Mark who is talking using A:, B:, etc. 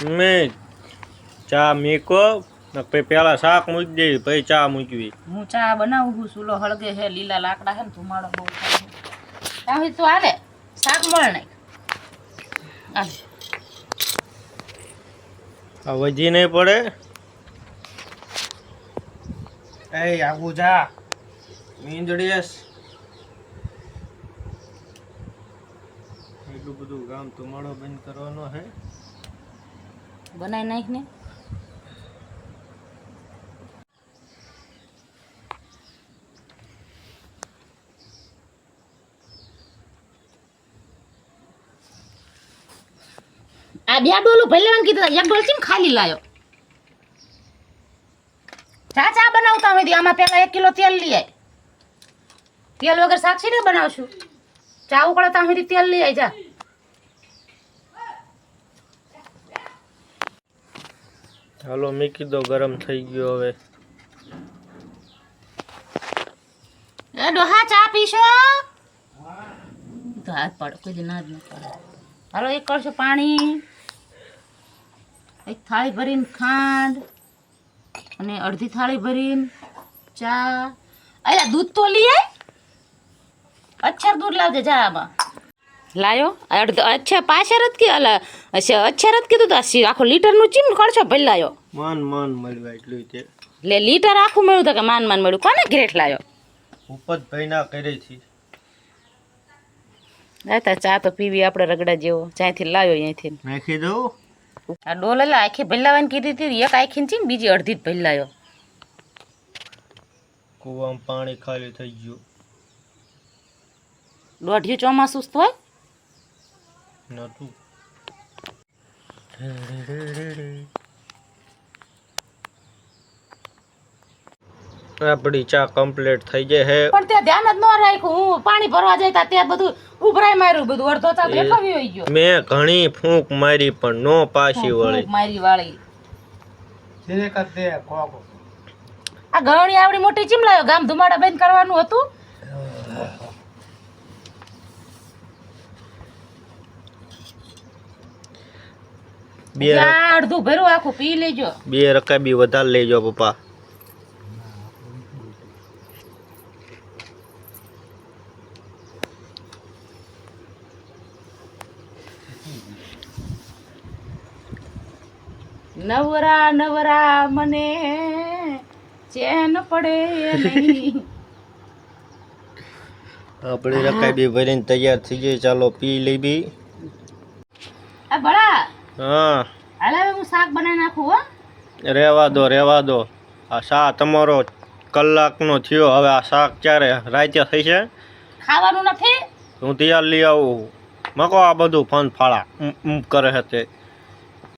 A: મેં ચા મીકો ને પછી પેલા શાક મૂકી દે પછી ચા મૂકવી.
B: હું ચા બનાવું છું ચૂલો હળગે છે લીલા લાકડા છે ને ધુમાડો બહુ થાય તો આલે શાક મળે નહીં.
A: આ વજી નહીં પડે.
C: એ આગુ જા. મીંદડીએસ
A: એટલું બધું કામ ધુમાડો બંધ કરવાનો છે
B: બનાવી નાખ બે ડોલું લેવાનું કીધું એક ડોલ કેમ ખાલી લાયો. ચા ચા બનાવતા હોય આમાં પેલા એક કિલો તેલ લઈ તેલ વગર શાક ને બનાવશું? ચા ઉકળતા હોય તેલ લઈ આય, જા.
A: હાલો મૂકી દો ગરમ થઈ ગયો હવે.
B: એ ડોહા, ચા પીશો? તો હાથ પાડો, કોઈ ના જ ન પાડે. હાલો, એક કરશો પાણી. એક થાળી ભરીને ખાંડ અને અડધી થાળી ભરીને ચા. અલ્યા, દૂધ તો લઈ આય. અચ્છર દૂધ લાવજે, જા આમાં. લાયો? અડધ અચ્છા પાછળ જ કે અલા અચ્છા અચ્છા જ કીધું તો આખો લીટરનું ચીમ ખર્ચો ભઈ લાયો.
A: માન માન મળ્યું એટલું તે.
B: લે લીટર આખું મળ્યું તો કે માન માન મળ્યું. કોને ગ્રેટ લાયો?
A: ઉપજ ભાઈના કરે છે.
B: આ ચા તો પીવી આપણે રગડા જેવો. જ્યાંથી લાવ્યો અહીંથી
A: નાખી દઉં
B: આ ડોલ એટલે આખી ભલ્લાવાની કીધી હતી એક આખી છે બીજી અડધી જ ભલ્લાયો.
A: કૂવામાં પાણી ખાલી થઈ ગયું.
B: દોઢિયું ચોમાસું હોય?
A: નતું આપડી ચા કમ્પ્લીટ થઈ જાય હે.
B: પણ તે ધ્યાન જ ન રાખ્યું. હું પાણી ભરવા જતા ત્યાં બધું ઉભરાઈ માર્યું બધું અડધો ચા બેઠાવી હોય ગયો.
A: મેં ઘણી ફૂંક મારી પણ નો પાછી વળી.
B: ફૂંક મારી વાળી.
C: ધીરે કર દે કોકો
B: આ ઘણી આવડી મોટી ચીમ લાવ્યો ગામ ધુમાડા બંધ કરવાનું હતું.
A: બે
B: અડધું ભર્યું આખું પી લેજો.
A: બે રકાબી વધારે લેજો પપ્પા.
B: નવરા નવરા મને ચેન પડે નહીં.
A: આપણી રકાબી ભરીને તૈયાર થઈ ગઈ. ચાલો પી લેવી.
B: આ ભલા
A: હા.
B: હાલ હવે હું શાક બનાવી નાખું હો.
A: રેવા દો રેવા દો. આ શા તમારો કલાકનો થયો. હવે આ શાક ક્યારે? રાતે થઈ છે?
B: ખાવાનું નથી?
A: હું તૈયાર લઈ આવું. મકો આ બધું ફન ફાળા કરે છે તે.